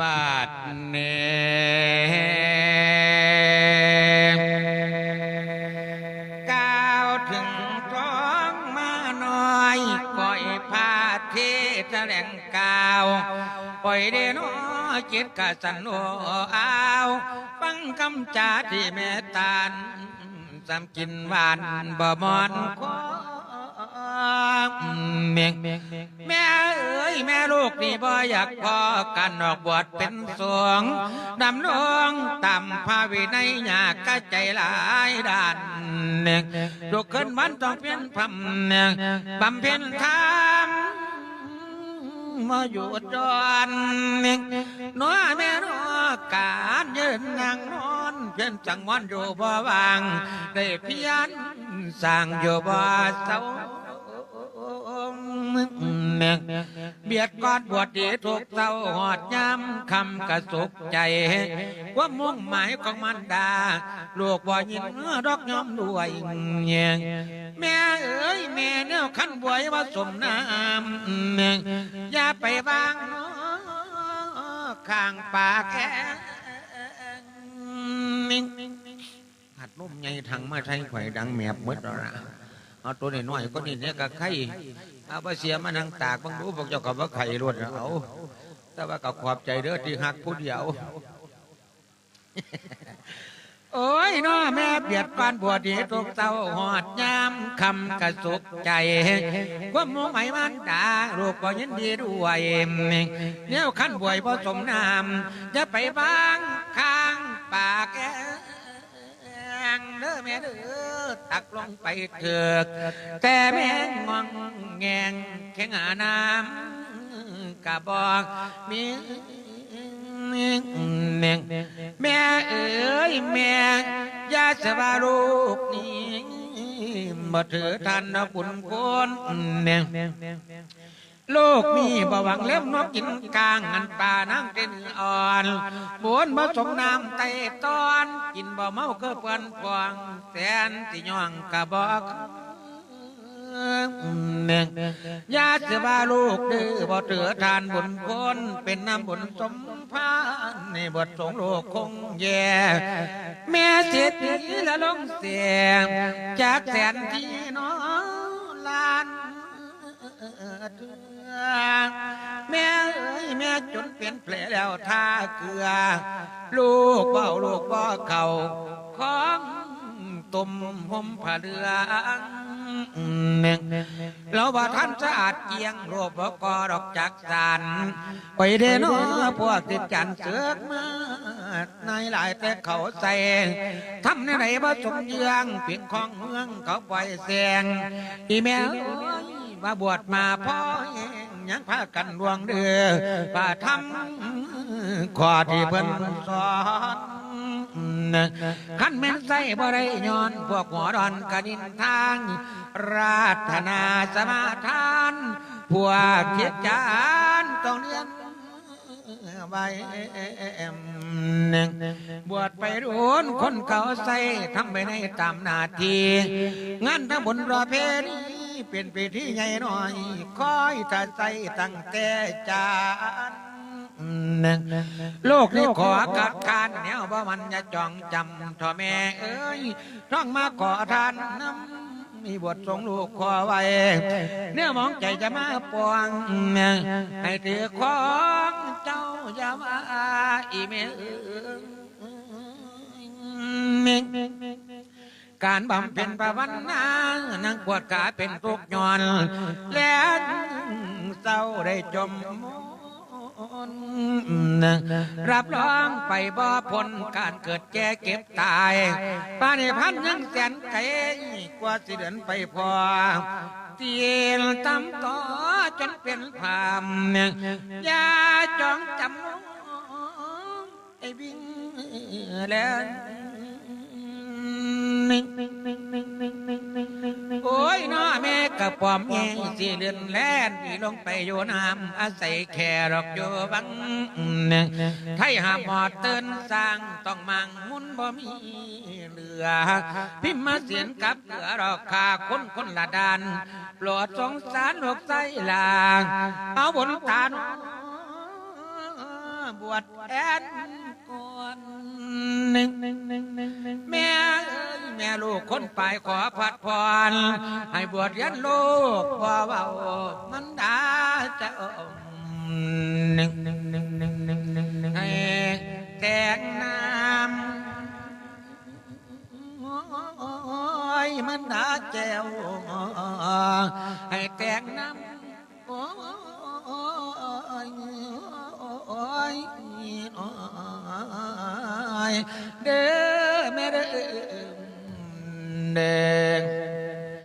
บาดเนก้าวถึงท้องมาหน่อยปล่อยพาเทแถลงกาวปล่อยเดนอจิตกะสันโนอาวฟังคำจาที่แม่ตาลสำกินหวานบ่มอนคอ เมงแม่เอ้ยแม่ลูกนี่บ่อยากพอกันออกบวชเป็นสวงดำนองตามภาวินัยยากกะใจหลายด้านเนี่ยลูกขึ้นมันต้องเพียนพำเนี่ยบำเพ็ญธรรมมาอยู่จอนเนี่ยน้อแม่นอการยืนนั่งนอนเพียนจังวันอยู่บ่วางได้เพียนสร้างอยู่บ่เศร้า มียงเบียดกอดบวชดีทุกเต้าหอดย้ำคำกระสุกใจว่ามุ่งหมายของมันดาลูกบ่ยินดอกย้อมด้วยเงียแม่เอ้ยแม่เนี่ยขันบวยว่าสมน้ำเมียงอย่าไปวางข้างปากแกหัดนุ่มใหญ่ถังมาใช้ไข่ดังแมบหมดแล้วนะ เอาตัวน้อยก็นี่เนี่ยก็ไข่เอาไปเสียมานังตากบางรู้บอกเจ้ากับว่าไข่รวดนะเอาแต่ว่าก็ขอบใจเด้อที่หักผู้เดียวโอ้ยน้อแม่เบียดปานบวดีทุกเต้าหอดยามคำกระสุกใจว่าหมูไหมมันดาลูกก็ยินดีด้วยเนี่ยขั้นบวยผสมน้ำจะไปบ้างข้างปากแกงเด้อแม่เด้อตักลงไปเถือกแต่แม่งองแงงแข็งหาน้ำกะบอกมีแม่แม่เอ๋ยแม่ยาสบาลูกนี้บ่ถือทันนะคุณคนแม่ โลกมีบ่หวังเล็บนกกินกลางอันป่านั่งเต้นอ่อนบวนผสมน้ำไตตอน กินบ่เมาก็เปื่อนฟองแสนสิย่องกะบอกแม่งยาเสบาลูกดื้อบ่เถือทานบุญคนเป็นน้ำบุญสมพานในบทสงโลกคงแย่แม่เสียทีละลงเสียงจากแสนที่น้อง แม่เอ้ยแม่จนเป็นแผลแล้วท่าเกลือ ลูกเบ้าลูกบ่เขาของตุ่มห่มผ้าเรืองเราว่าท่านสะอาดเกียงโลบกอดอกจากสารไปเดนอพวกติดจันเสือกมาในหลายแต่เขาใส่ทำในไหนบ่สมเยืองเพียงของเมืองเขาปล่อยแสงอีแม่ เอ้ยมาบวชมาพ่อเองยังพากันดวงเดือป่าทำขอที่เพิ่นสอนขันแม่นใส่บ่ได้ย้อน พวกหัวดอนกระดินทาง ราธนาสมาทาน พวกเทียจานต้องเรียนไว้บวชไปรุนคนเขาใส่ทำไปในตามนาทีงานทั้งบนรอเพนี เป็นปีที่ใหญ่หน่อยคอยถ้าใส่ตั้งแต่จานโลกนี้ขอกัดทานแนวบ่มันจะจองจำท่อแม่เอ้ยร้องมาขอทานน้ำมีบททรงลูกขอไว้ เนื้อมองใจจะมาปวง ให้ถือของเจ้าอย่ามาอีเมล การบำเพ็ญประวันนานั่งปวดขาเป็นทุกข์ย้อน แล้วเศร้าได้จมมนรับรองไปบ่พ้นการเกิดแก่เก็บตายป้าในพันยังแสนไกลกว่าสิเดินไปพอเตียนตำต่อจนเป็นผามอย่าจองจำไอ้วิ่งแล้ว ระป๋อมแง่สิเดือนแล่นที่ลงไปโยน้ำอาศัยแครอกโยบังไทยหาหมอดเตือนสร้างต้องมังมุนบ่มีเหลือ พิมพ์มาเสียนกับเหลือรอกคาคนคนละดานโปรดสงสารหกใจลางเอาบนตาน บวชแอนก่อนหนึ่งหนึ่งหนึ่งหนึ่งหนึ่งแม่เอ้ยแม่ลูกคนไปขอพัดพร ให้บวชเรียนลูกพ่อเบามันดาจะอมหนึ่งหนึ่งหนึ่งหนึ่งหนึ่งหนึ่งหนึ่งให้แตงน้ำโอ้ยมันดาแจวให้แตงน้ำ เด้อแม่เด้อเด้อ